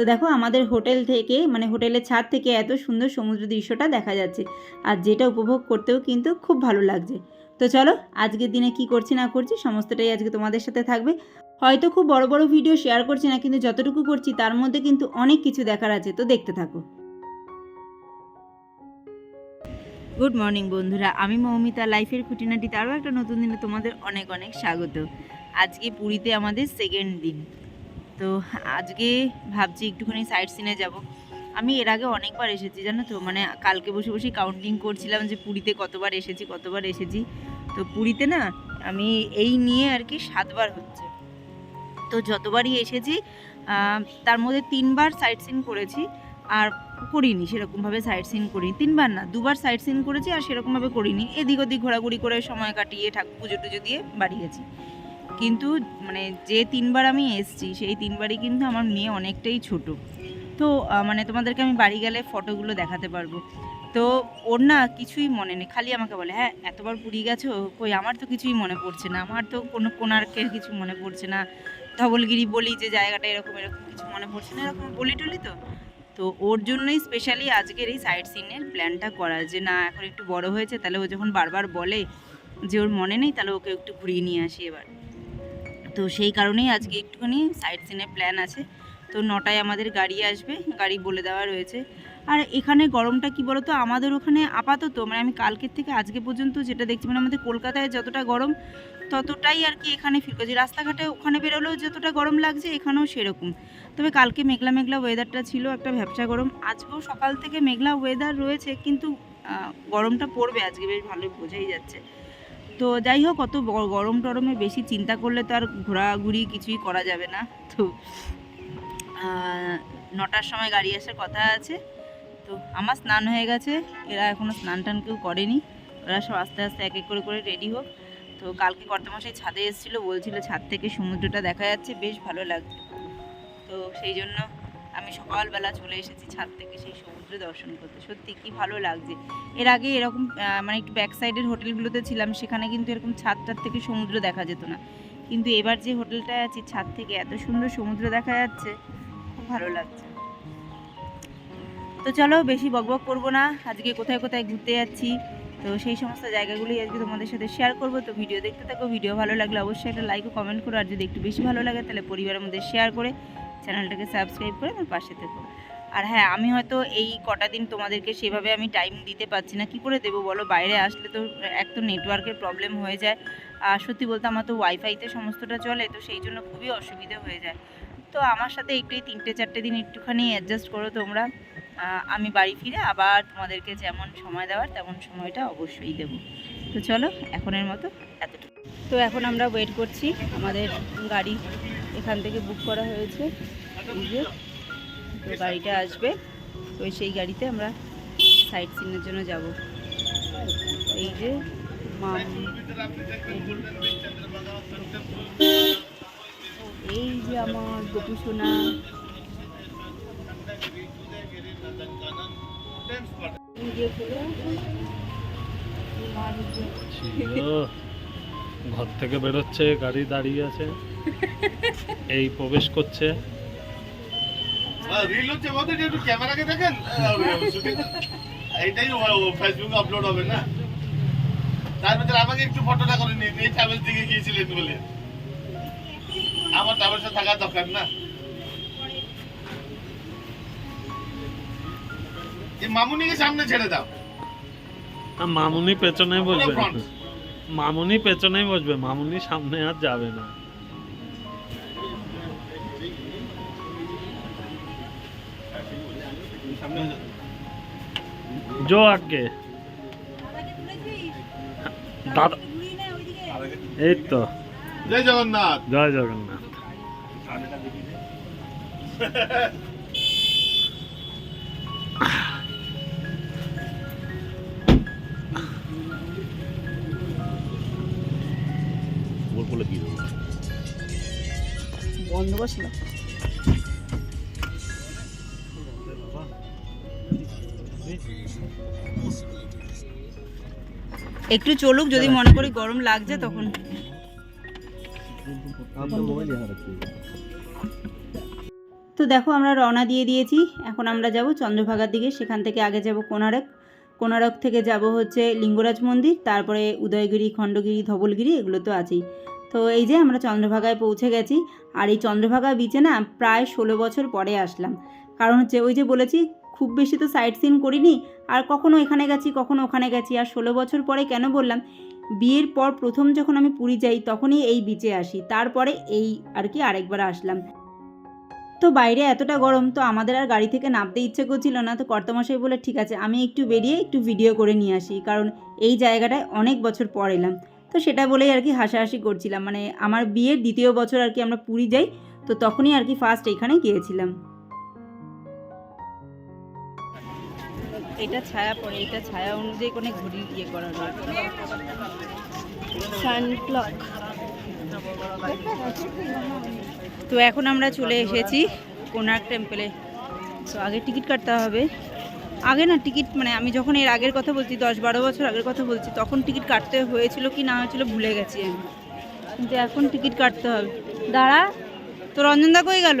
তো দেখো আমাদের হোটেল থেকে মানে হোটেলের ছাদ থেকে এত সুন্দর সমুদ্র দৃশ্যটা দেখা যাচ্ছে। আর যেটা উপভোগ করতেও কিন্তু খুব ভালো লাগছে। তো চলো, আজকের দিনে কি করছি না করছি সমস্তটাই আজকে তোমাদের সাথে থাকবে। হয়তো খুব বড় বড় ভিডিও শেয়ার করছি না, কিন্তু যতটুকু করছি তার মধ্যে কিন্তু অনেক কিছু দেখার আছে, তো দেখতে থাকো। গুড মর্নিং বন্ধুরা, আমি মৌমিতা লাইফের খুঁটিনাটিতে আরও একটা নতুন দিনে তোমাদের অনেক অনেক স্বাগত। আজকে পুরীতে আমাদের সেকেন্ড দিন। তো আজকে ভাবছি একটুখানি সাইড সিনে যাব। আমি এর আগে অনেকবার এসেছি, জানো তো? মানে কালকে বসে বসে কাউন্টিং করছিলাম যে পুরীতে কতবার এসেছি কতবার এসেছি। তো পুরীতে না আমি এই নিয়ে আর কি সাতবার হচ্ছে। তো যতবারই এসেছি তার মধ্যে তিনবার সাইড সিন করেছি আর করিনি, সেরকমভাবে সাইড সিন করিনি। তিনবার না, দুবার সাইড সিন করেছি আর সেরকমভাবে করিনি। এদিক ওদিক ঘোরাঘুরি করে সময় কাটিয়ে ঠাকুর পুজো টুজো দিয়ে বাড়ি গেছি। কিন্তু মানে যে তিনবার আমি এসছি, সেই তিনবারই কিন্তু আমার মেয়ে অনেকটাই ছোট। তো মানে তোমাদেরকে আমি বাড়ি গেলে ফটোগুলো দেখাতে পারব। তো ওর না কিছুই মনে নেই, খালি আমাকে বলে হ্যাঁ এতবার পুরী গেছো, কই আমার তো কিছুই মনে পড়ছে না, আমার তো কোনো কোনার্কের কিছু মনে পড়ছে না, ধবলগিরি বলি যে জায়গাটা এরকম এরকম কিছু মনে পড়ছে না, এরকম বলি টলি তো। তো ওর জন্যই স্পেশালি আজকের এই সাইড সিনের প্ল্যানটা করা, যে না, এখন একটু বড় হয়েছে, তাহলে ও যখন বারবার বলে যে ওর মনে নেই, তাহলে ওকে একটু ঘুরিয়ে নিয়ে আসি এবার। তো সেই কারণেই আজকে একটুখানি সাইড সিনের প্ল্যান আছে। তো নটায় আমাদের গাড়ি আসবে, গাড়ি বলে দেওয়া রয়েছে। আর এখানে গরমটা কি বলতো? আমাদের ওখানে আপাতত মানে আমি কালকের থেকে আজকে পর্যন্ত যেটা দেখছি মানে আমাদের কলকাতায় যতটা গরম, ততটাই আর কি এখানে ফিল করছি। রাস্তাঘাটে ওখানে বেরোলেও যতটা গরম লাগছে, এখানেও সেরকম। তবে কালকে মেঘলা মেঘলা ওয়েদারটা ছিল, একটা ভ্যাবসা গরম। আজকেও সকাল থেকে মেঘলা ওয়েদার রয়েছে, কিন্তু গরমটা পড়বে আজকে, বেশ ভালোই বোঝাই যাচ্ছে। তো যাই হোক, অত গরম টরমে বেশি চিন্তা করলে তো আর ঘোরাঘুরি কিছুই করা যাবে না। তো নটার সময় গাড়ি আসার কথা আছে। তো আমার স্নান হয়ে গেছে। এরা এখনও স্নান টান কেউ করেনি। ওরা সব আস্তে আস্তে এক এক করে করে রেডি হোক। তো কালকে কর্তামশাই ছাদে এসেছিল, বলছিল ছাদ থেকে সমুদ্রটা দেখা যাচ্ছে, বেশ ভালো লাগছে। তো সেই জন্য আমি সকালবেলা চলে এসেছি ছাদ থেকে সেই সমুদ্র দর্শন করতে। সত্যি কি ভালো লাগছে। এর আগে এরকম মানে একটু ব্যাক সাইডের হোটেলগুলোতে ছিলাম, সেখানে কিন্তু এরকম ছাদটার থেকে সমুদ্র দেখা যেত না। কিন্তু এবার যে হোটেলটায় আছি, ছাদ থেকে এত সুন্দর সমুদ্র দেখা যাচ্ছে, খুব ভালো লাগছে। তো চলো, বেশি বকবক করব না। আজকে কোথায় কোথায় ঘুরতে যাচ্ছি, তো সেই সমস্ত জায়গাগুলোই আজকে তোমাদের সাথে শেয়ার করব। তো ভিডিও দেখতে থাকো, ভিডিও ভালো লাগলে অবশ্যই একটা লাইক ও কমেন্ট করো। আর যদি একটু বেশি ভালো লাগে, তাহলে পরিবারের মধ্যে শেয়ার করে চ্যানেলটাকে সাবস্ক্রাইব করে আমার পাশে থেকো। আর হ্যাঁ আমি হয়তো এই কটা দিন তোমাদেরকে সেভাবে আমি টাইম দিতে পারছি না। কি করে দেবো বলো? বাইরে আসলে তো এক তো নেটওয়ার্কের প্রবলেম হয়ে যায়। আর সত্যি বলতে আমার তো ওয়াইফাইতে সমস্তটা চলে, তো সেই জন্য খুবই অসুবিধা হয়ে যায়। তো আমার সাথে একটু এই তিনটে চারটে দিন একটুখানি অ্যাডজাস্ট করো তোমরা। আমি বাড়ি ফিরে আবার তোমাদেরকে যেমন সময় দেওয়ার তেমন সময়টা অবশ্যই দেবো। তো চলো, এখনের মতো এতটুকু। তো এখন আমরা ওয়েট করছি আমাদের গাড়ি। এখান থেকে বুক করা হয়েছে। তো গাড়িটা আসবে। তো সেই গাড়িতে আমরা সাইট সিনের জন্য যাব। এই যে, মাম, এই যে- আমার গোপু সোনা। ঘর থেকে বেরোচ্ছে, গাড়ি দাঁড়িয়ে আছে। এই প্রবেশ করছে। ক্যামেরাকে দেখেন? এইটাই ফেসবুকে আপলোড হবে না। তার ভিতরে আমাকে একটু ফটোটা করে নিন এই ট্রাভেল দিকে গিয়েছিলেন বলে। আমার ট্রাভেলসে থাকার দরকার না। এই মামুনিকে সামনে ছেড়ে দাও। আর মামুনি পেছনে বসবে। মামুনি পেছনেই বসবে। মামুনি সামনে আর যাবে না। জো আগে। দাদা এই তো। জয় জগন্নাথ। জয় জগন্নাথ। বন্ধ করছিল একটু চলুক, যদি মনে করি গরম লাগছে, তখন। তো দেখো, আমরা রওনা দিয়ে দিয়েছি। এখন আমরা যাব চন্দ্রভাগার দিকে। সেখান থেকে আগে যাব কোনারক কোনারক থেকে যাব হচ্ছে লিঙ্গরাজ মন্দির, তারপরে উদয়গিরি, খণ্ডগিরি, ধবলগিরি, এগুলো তো আছেই। তো এই যে আমরা চন্দ্রভাগায় পৌঁছে গেছি, আর এই চন্দ্রভাগা বিচে না প্রায় ষোলো বছর পরে আসলাম। কারণ হচ্ছে ওই যে বলেছি খুব বেশি তো সাইট সিন করিনি। আর কখনো এখানে গেছি, কখনো ওখানে গেছি। আর ষোলো বছর পরে কেন বললাম, বিয়ের পর প্রথম যখন আমি পুরী যাই, তখনই এই বিচে আসি। তারপরে এই আর কি আরেকবার আসলাম। তো বাইরে এতটা গরম, তো আমাদের আর গাড়ি থেকে নামতে ইচ্ছে করছিল না। তো কর্তামশাই বলে ঠিক আছে, আমি একটু বেরিয়ে একটু ভিডিও করে নিয়ে আসি। কারণ এই জায়গাটায় অনেক বছর পর এলাম। তো সেটা বলেই আর কি হাসাহাসি করছিলাম। মানে আমার বিয়ের দ্বিতীয় বছর আর কি আমরা পুরী যাই, তো তখনই আর কি ফার্স্ট এখানে গিয়েছিলাম। এটা ছায়া পড়ে, এটা ছায়া অনুযায়ী কোনো ঘড়ি ইয়ে করা সানক্লক তো এখন আমরা চলে এসেছি কোনার্ক টেম্পলে তো আগে টিকিট কাটতে হবে। আগে না টিকিট মানে আমি যখন এর আগের কথা বলছি, দশ বারো বছর আগের কথা বলছি, তখন টিকিট কাটতে হয়েছিল কি না হয়েছিল ভুলে গেছি আমি। কিন্তু এখন টিকিট কাটতে হবে। দাঁড়া, তো রঞ্জনদা কই গেল?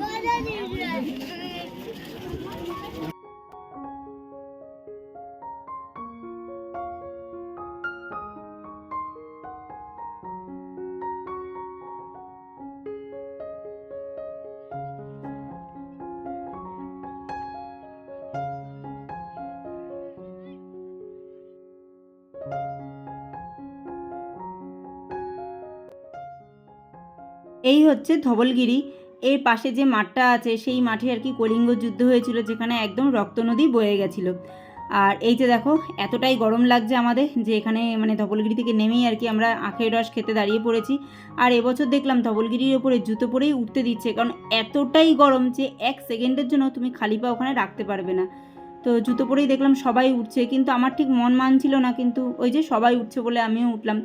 Bana diyor. এই হচ্ছে ধবলগিরি। এর পাশে যে মাঠটা আছে, সেই মাঠে আর কি কলিঙ্গ যুদ্ধ হয়েছিল, যেখানে একদম রক্ত নদী বয়ে গেছিল। আর এই যে দেখো, এতটাই গরম লাগছে আমাদের যে এখানে মানে ধবলগিরি থেকে নেমেই আর কি আমরা আখের রস খেতে দাঁড়িয়ে পড়েছি। আর এবছর দেখলাম ধবলগিরির ওপরে জুতো পরেই উঠতে দিচ্ছে, কারণ এতটাই গরম যে এক সেকেন্ডের জন্য তুমি খালি পা ওখানে রাখতে পারবে না। তো জুতো পরেই দেখলাম সবাই উঠছে, কিন্তু আমার ঠিক মন মানছিল না, কিন্তু ওই যে সবাই উঠছে বলে আমিও উঠলাম।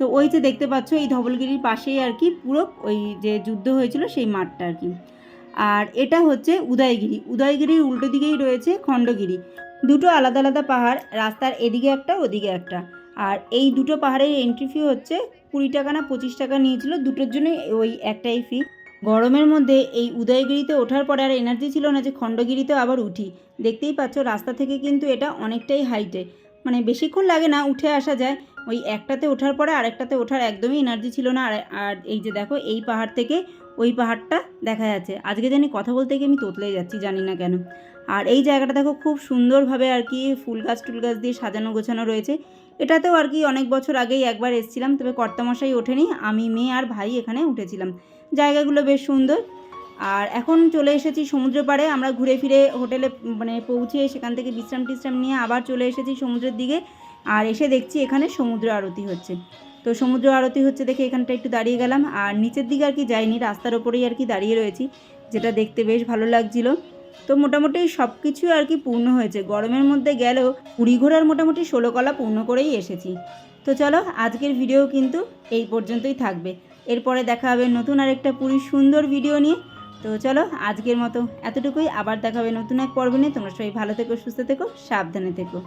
তো ওই যে দেখতে পাচ্ছ, এই ধবলগিরির পাশেই আর কি পুরো ওই যে যুদ্ধ হয়েছিল সেই মাঠটা আর কি। আর এটা হচ্ছে উদয়গিরি। উদয়গিরির উল্টো দিকেই রয়েছে খণ্ডগিরি। দুটো আলাদা আলাদা পাহাড়, রাস্তার এদিকে একটা, ওদিকে একটা। আর এই দুটো পাহাড়ের এন্ট্রি ফি হচ্ছে কুড়ি টাকা না পঁচিশ টাকা নিয়েছিল, দুটোর জন্য ওই একটাই ফি গরমের মধ্যে এই উদয়গিরিতে ওঠার পরে আর এনার্জি ছিল না যে খণ্ডগিরিতেও আবার উঠি। দেখতেই পাচ্ছ রাস্তা থেকে কিন্তু এটা অনেকটাই হাইটে মানে বেশিক্ষণ লাগে না উঠে আসা যায়। ওই একটাতে ওঠার পরে আরেকটাতে ওঠার একদমই এনার্জি ছিল না। আর আর এই যে দেখো, এই পাহাড় থেকে ওই পাহাড়টা দেখা যাচ্ছে। আজকে জানি কথা বলতে গিয়ে আমি তোতলে যাচ্ছি, জানি না কেন। আর এই জায়গাটা দেখো খুব সুন্দরভাবে আর কি ফুল গাছ টুল গাছ দিয়ে সাজানো গোছানো রয়েছে। এটাতেও আর কি অনেক বছর আগেই একবার এসেছিলাম, তবে কর্তামশাই ওঠেনি। আমি, মেয়ে আর ভাই এখানে উঠেছিলাম। জায়গাগুলো বেশ সুন্দর। আর এখন চলে এসেছি সমুদ্র পাড়ে আমরা ঘুরে ফিরে হোটেলে মানে পৌঁছে সেখান থেকে বিশ্রাম টিশ্রাম নিয়ে আবার চলে এসেছি সমুদ্রের দিকে আর এসে দেখছি এখানে সমুদ্র আরতি হচ্ছে। তো সমুদ্র আরতি হচ্ছে দেখে এখানটা একটু দাঁড়িয়ে গেলাম আর নিচের দিকে আর কি যাইনি, রাস্তার ওপরেই আর কি দাঁড়িয়ে রয়েছি, যেটা দেখতে বেশ ভালো লাগছিল। তো মোটামুটি সব কিছু আর কি পূর্ণ হয়েছে, গরমের মধ্যে গেলেও পুরী ঘোরার মোটামুটি ষোলো কলা পূর্ণ করেই এসেছি। তো চলো আজকের ভিডিও কিন্তু এই পর্যন্তই থাকবে। এরপরে দেখা হবে নতুন আরেকটা পুরীর সুন্দর ভিডিও নিয়ে। তো চলো আজকের মতো এতটুকুই। আবার দেখা হবে নতুন এক পর্ব নিয়ে। তোমরা সবাই ভালো থেকো, সুস্থ থেকো, সাবধানে থেকো।